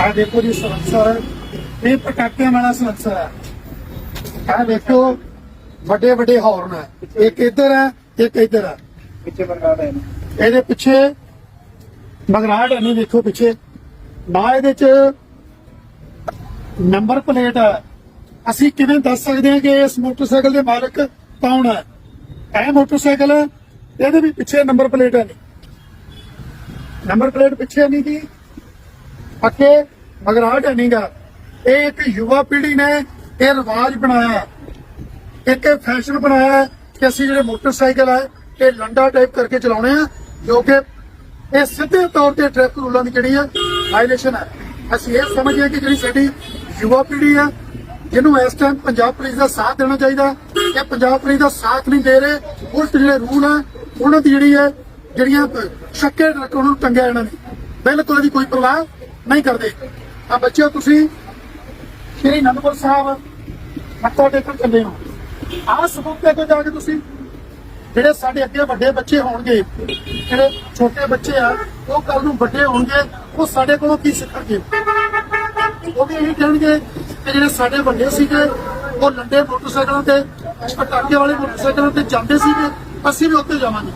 ਆ ਦੇਖੋ ਜੀ ਸਲੰਸਰ ਇਹ ਪਟਾਕਿਆਂ ਵਾਲਾ ਸਲੰਸਰ ਹੈ। ਆ ਦੇਖੋ ਵੱਡੇ ਵੱਡੇ ਹਾਰਨ ਹੈ। ਇੱਕ ਇੱਧਰ ਹੈ ਇੱਕ ਇੱਧਰ ਹੈ। ਪਿੱਛੇ ਬੰਦਾ ਹੈ। ਇਹਦੇ ਪਿੱਛੇ ਮਗਰਾਟ ਹੈ ਨਹੀਂ ਦੇਖੋ ਪਿੱਛੇ। ਨਾ ਇਹਦੇ ਚ ਨੰਬਰ ਪਲੇਟ ਹੈ। ਅਸੀਂ ਕਿਵੇਂ ਦੱਸ ਸਕਦੇ ਹਾਂ ਕਿ ਇਸ ਮੋਟਰਸਾਈਕਲ ਦੇ ਮਾਲਕ ਕੌਣ ਹੈ? ਇਹ ਮੋਟਰਸਾਈਕਲ ਇਹਦੇ ਵੀ ਪਿੱਛੇ ਨੰਬਰ ਪਲੇਟ ਹੈ। ਨੰਬਰ ਪਲੇਟ ਪਿੱਛੇ ਨਹੀਂ ਦੀ ਅੱਗੇ ਮਗਰਾਟ ਹੈ ਨਹੀਂਗਾ ਇਹ ਇੱਕ ਯੁਵਾ ਪੀੜ੍ਹੀ ਨੇ ਇਹ ਰਿਵਾਜ ਬਣਾਇਆ। ਹੈ। ਇਹ ਫੈਸ਼ਨ ਬਣਾਇਆ ਕਿ ਅਸੀਂ ਜਿਹੜੇ ਮੋਟਰਸਾਈਕਲ ਹੈ ਇਹ ਲੰਡਾ ਟਾਈਪ ਕਰਕੇ ਚਲਾਉਣੇ ਆ, ਜੋ ਕਿ ਇਹ ਸਿੱਧੇ ਤੌਰ ਤੇ ਟ੍ਰੈਫਿਕ ਰੂਲਾਂ ਦੀ ਜਿਹੜੀ ਹੈ ਵਾਇਲੇਸ਼ਨ ਹੈ ਅਸੀਂ ਇਹ ਸਮਝਦੇ ਹਾਂ ਕਿ ਜਿਹੜੀ ਸਾਡੀ ਯੁਵਾ ਪੀੜ੍ਹੀ ਹੈ ਜਿਹਨੂੰ ਇਸ ਟਾਈਮ ਪੰਜਾਬ ਪੁਲਿਸ ਦਾ ਸਾਥ ਦੇਣਾ ਚਾਹੀਦਾ ਕਿ ਪੰਜਾਬ ਪੁਲਿਸ ਦਾ ਸਾਥ ਨਹੀਂ ਦੇ ਰਹੇ, ਉਲਟ ਜਿਹੜੇ ਰੂਲ ਹੈ ਉਹਨਾਂ ਦੀ ਜਿਹੜੀ ਹੈ ਜਿਹੜੀਆਂ ਸ਼ੱਕੇ ਟਰੱਕ ਉਹਨਾਂ ਨੂੰ ਟੰਗਿਆ ਇਹਨਾਂ ਨੇ ਬਿਲਕੁਲ ਇਹਦੀ ਕੋਈ ਪਰਵਾਹ ਨਹੀਂ ਕਰਦੇ। ਆ ਬੱਚਿਓ ਤੁਸੀਂ ਸ਼੍ਰੀ ਅਨੰਦਪੁਰ ਸਾਹਿਬ ਮੱਥਾ ਟੇਕਣ ਚੱਲੇ ਹੋ। ਆਹ ਸਬੂਤੇ ਤੋਂ ਜਾ ਕੇ ਤੁਸੀਂ ਜਿਹੜੇ ਸਾਡੇ ਅੱਗੇ ਵੱਡੇ ਬੱਚੇ ਹੋਣਗੇ, ਜਿਹੜੇ ਛੋਟੇ ਬੱਚੇ ਆ, ਉਹ ਕੱਲ ਨੂੰ ਵੱਡੇ ਹੋਣਗੇ, ਉਹ ਸਾਡੇ ਕੋਲੋਂ ਕੀ ਸਿੱਖਣਗੇ? ਉਹ ਵੀ ਇਹੀ ਕਹਿਣਗੇ ਕਿ ਜਿਹੜੇ ਸਾਡੇ ਵੱਡੇ ਸੀਗੇ, ਉਹ ਲੰਡੇ ਮੋਟਰਸਾਈਕਲਾਂ ਤੇ, ਪਟਾਕੇ ਵਾਲੇ ਮੋਟਰਸਾਈਕਲਾਂ ਤੇ ਜਾਂਦੇ ਸੀਗੇ, ਅਸੀਂ ਵੀ ਉੱਥੇ ਜਾਵਾਂਗੇ।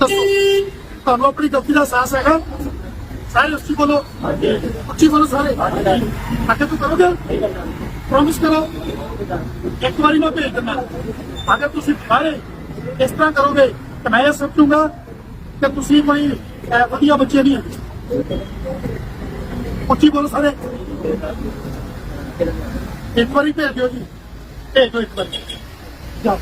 ਦੱਸੋ, ਤੁਹਾਨੂੰ ਆਪਣੀ ਗਲਤੀ ਦਾ ਅਹਿਸਾਸ ਹੈਗਾ? ਸਾਰੇ ਉੱਚੀ ਬੋਲੋ। ਉੱਚੀ ਬੋਲੋ ਸਾਰੇ। ਅੱਗੇ ਤੂੰ ਕਰੋਗੇ? ਪ੍ਰੋਮਿਸ ਕਰੋ। ਇੱਕ ਵਾਰੀ ਮੈਂ ਭੇਜ ਦਿੰਦਾ। ਅਗਰ ਤੁਸੀਂ ਸਾਰੇ ਇਸ ਤਰ੍ਹਾਂ ਕਰੋਗੇ ਤਾਂ ਮੈਂ ਇਹ ਸਮਝੂਗਾ ਕਿ ਤੁਸੀਂ ਕੋਈ ਵਧੀਆ ਬੱਚੇ ਨਹੀਂ ਹੋ। ਉੱਚੀ ਬੋਲੋ ਸਾਰੇ। ਇੱਕ ਵਾਰੀ ਭੇਜ ਦਿਓ ਜੀ। ਭੇਜ ਦਿਓ ਇੱਕ ਵਾਰੀ। ਜਾਓ।